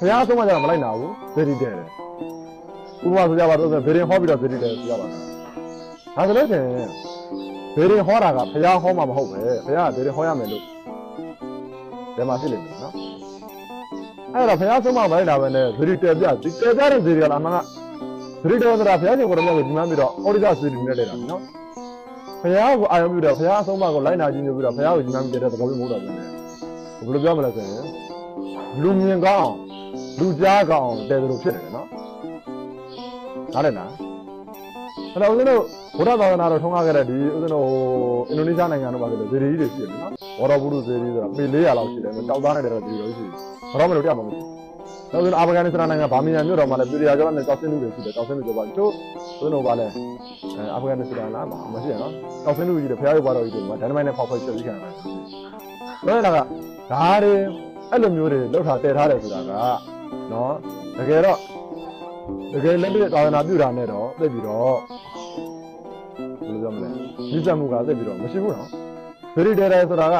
ဘုရားဆုံးမကြတော့မလိုက်နာဘူးဗေဒီတဲ့တယ်ဥပမာဆိုကြပါတော့ဗေဒင်ဟောပြီးတော့ဗေဒီတဲ့ပြရပါမယ်ဒါဆိုလို့ရှိရင်ဗေဒင်ဟောတာကဘုရားဟောမှာမဟုတ်ပဲဘုရားကဗေဒင်ဟောရမယ်လို့ဒီမှာဖြစ်လိမ့်မယ်နော်အဲ့တော့ဘုရားဆုံးမမလိုက်တာပဲနဲ့ဗေဒီတဲ့ပြဒီတဲ့ကြတဲ့ဗေဒီကလာမှကဗေဒီတဲ့ဆိုတာဘုရားရှင်ကိုယ်တော်မြတ်ကိုဒီမှန်းပြီးတော့အော်ဒီတာစီဒီနဲ့တဲ့တာနော်ဘုရားကိုအာရုံပြုတော့ဘုရားဆုံးမကိုလိုက်နာခြင်းမျိုးပြီးတော့ဘုရားကိုဒီမှန်းပြီးတဲ့သဘောမျိုးမဟုတ်တော့ဘူးနဲ့ဘယ်လိုပြောမလဲဆိုရင်လူမြင်ကောင်း လူကြားကောင်းတဲ့လိုဖြစ်နေတယ်နော်နားလည်လားအဲ့တော့ဦးဇင်းတို့ဘုရားသာသနာတော်ထုံးကားခဲ့တဲ့ဒီဦးဇင်းတို့အင်ဒိုနီးရှားနိုင်ငံတို့ပါဆိုတဲ့ဇေဒီကြီးတွေရှိတယ်နော်ဘောတော်ဘူးဇေဒီဆိုတာပေ400လောက်ရှိတယ်တောက်သားနဲ့တဲ့ဇေဒီတွေရှိတယ်ဘာလို့မလို့တရားမလို့နောက်ဆုံးအာဖဂန်နစ္စတန်နိုင်ငံဗာမီယန်မြို့တော်မှာလည်းပြည်ရာကျော်နဲ့တောက်ဆင်းလူတွေရှိတယ်တောက်ဆင်းလူတွေပါချို့ဦးဇင်းတို့ပါလဲအဲအာဖဂန်နစ္စတန်လားမရှိရနော်တောက်ဆင်းလူကြီးတွေဖျားရုပ်ပါတော်ကြီးတွေမှာဒိုင်နမိုက်နဲ့ဖောက်ဖွဲ့ချက်ပြီးခံရတယ်ဆိုတော့ဒါကဒါတွေအဲ့လိုမျိုးတွေလောက်ထားတည်ထားတယ်ဆိုတာက နော်တကယ်တော့တကယ်လက်တွေ့သာသနာပြုတာနဲ့တော့သိပြီးတော့ဘယ်လိုပြောမလဲမြစ်စက်မှုကသိပြီးတော့မရှိဘူးနော်ဗေရီတဲတယ်ဆိုတာက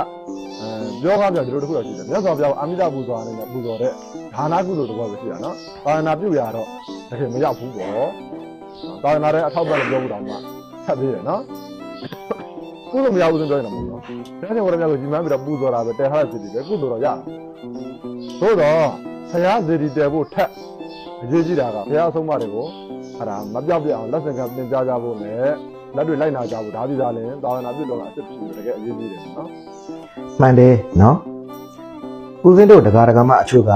အဲပြောကားပြောဒီလိုတစ်ခုတော့ရှိတယ်မြတ်စွာဘုရားအာမိတပူဇော်အနေနဲ့ပူဇော်တဲ့ဒါနကုသိုလ်တစ်ခုပဲရှိတာနော်သာသနာပြုရတော့တကယ်မရောက်ဘူးပေါ့သာသနာရဲ့အထောက်ပံ့လို့ပြောဘူးတော့မှဆက်သေးတယ်နော်ကုသိုလ်မရဘူးဆိုပြောရင်တော့မဟုတ်ဘူးဘုရားရှင်ကိုရမြတ်ကိုညီမပြီးတော့ပူဇော်တာပဲတဲထားတဲ့စီတီပဲကုသိုလ်တော့ရတယ်သို့တော့ ဘုရားစီတီတဲဖို့ထက်အရေးကြီးတာကဘုရားအဆုံးအမတွေကိုအဲ့ဒါမပြောက်ပြအောင်လက်စင်ကသင်ကြားကြဖို့နဲ့လက်တွေလိုက်နာကြဖို့ဒါပြီးသားလည်းသာသနာပြုလို့ကအစ်စ်ဖြစ်တကယ်အရေးကြီးတယ်နော်မှန်တယ်နော်ဦးဇင်းတို့တရားဓမ္မအချို့က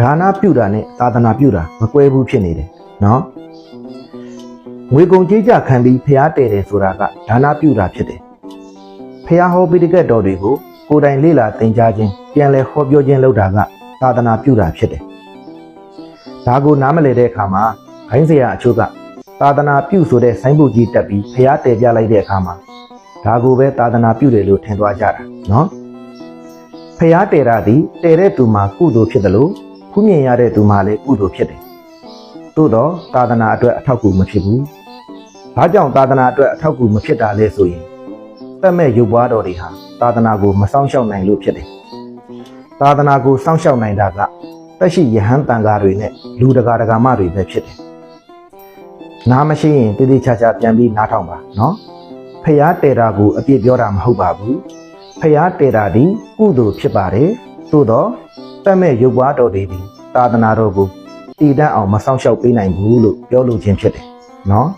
ဒါနပြုတာနဲ့သာသနာပြုတာမကွဲဘူးဖြစ်နေတယ်နော်ငွေကုန်ကြေးကြခံပြီးဖျားတယ်တယ်ဆိုတာကဒါနပြုတာဖြစ်တယ်ဖျားဟောပိဋကတ်တော်တွေကိုကိုယ်တိုင်လေ့လာသင်ကြားခြင်းပြန်လည်ဟောပြောခြင်းလုပ်တာက သာသနာပြုတာဖြစ်တယ်ဒါကိုနားမလည်တဲ့အခါမှာဘိုင်းစရာအချို့ကသာသနာပြုဆိုတဲ့ဆိုင်းဘုတ်ကြီးတက်ပြီးဖျားတယ်ပြလိုက်တဲ့အခါမှာဒါကိုပဲသာသနာပြုတယ်လို့ထင်သွားကြတာနော်ဖျားတေရသည်တည်တဲ့သူမှာကုသိုလ်ဖြစ်တယ်လို့ဖူးမြင်ရတဲ့သူမှာလည်းကုသိုလ်ဖြစ်တယ်သို့တော့သာသနာအတွက်အထောက်အကူမဖြစ်ဘူးဘာကြောင့်သာသနာအတွက်အထောက်အကူမဖြစ်တာလဲဆိုရင်တက်မဲ့ရုပ်ပွားတော်တွေဟာသာသနာကိုမစောင့်ရှောက်နိုင်လို့ဖြစ်တယ် သာသနာကိုစောင့်ရှောက်နိုင်တာကတက်ရှိယဟန်တန်ဃာတွေနဲ့လူတကာတကာမတွေပဲဖြစ်တယ်နားမရှိရင်တိတိကျကျပြန်ပြီးနားထောင်ပါနော်ဖျားတေတာကိုအပြစ်ပြောတာမဟုတ်ပါဘူးဖျားတေတာဒီကုသိုလ်ဖြစ်ပါတယ်သို့တော့တတ်မဲ့ရုပ်ပွားတော်တွေဒီသာသနာတော်ကိုတည်တတ်အောင်မဆောင်ရှောက်ပေးနိုင်ဘူးလို့ပြောလိုခြင်းဖြစ်တယ်နော်